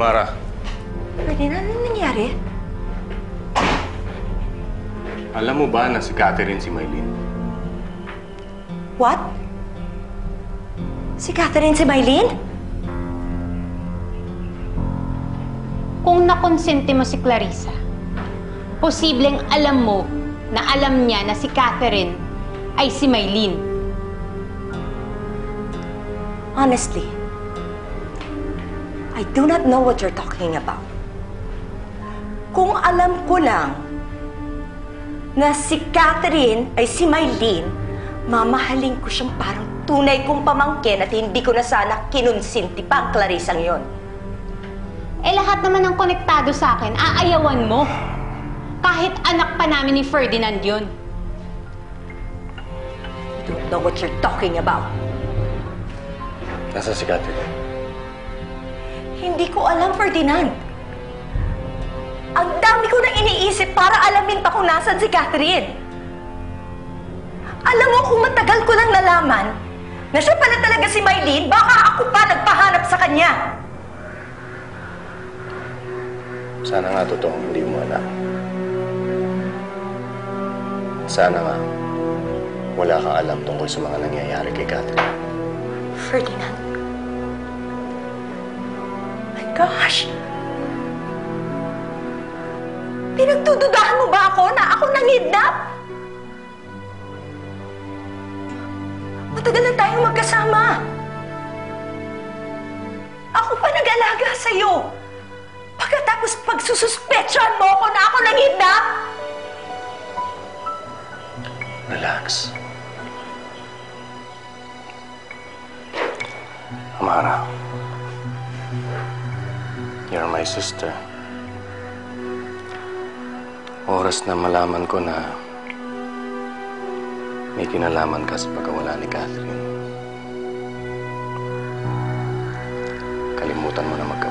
Mara, Ferdinand, ano nangyari? alam mo ba na si Catherine si Maylin? What? Si Catherine si Mylene? Kung nakonsente mo si Clarissa, posibleng alam mo na alam niya na si Catherine ay si Maylene. Honestly, I do not know what you're talking about. Kung alam ko lang na si Catherine ay si Mylene, mamahalin ko siyang parang tunay kong pamangkin at hindi ko na sana kinunsinti pa ang Clarissang yon. Eh lahat naman ng konektado sa akin, aayawan mo. Kahit anak pa namin ni Ferdinand yun. I don't know what you're talking about. Nasa si Catherine? Hindi ko alam, Ferdinand. Ang dami ko nang iniisip para alamin pa kung nasan si Catherine. Alam mo, kung matagal ko lang nalaman na siya pala talaga si Mylene, baka ako pa nagpahanap sa kanya. Sana nga totoong hindi mo anak. Sana nga wala kang alam tungkol sa mga nangyayari kay Catherine. Ferdinand. Gosh! Pinagdududahan mo ba ako na ako nangidnap? Matagal na tayong magkasama. Ako pa nag-alaga sa'yo. Pagkatapos pagsususpetsyon mo ako na ako nangidnap? Relax. Amara. You're my sister. Oras na malaman ko na may kinalaman ka sa pagkawala ni Catherine. Kalimutan mo na magka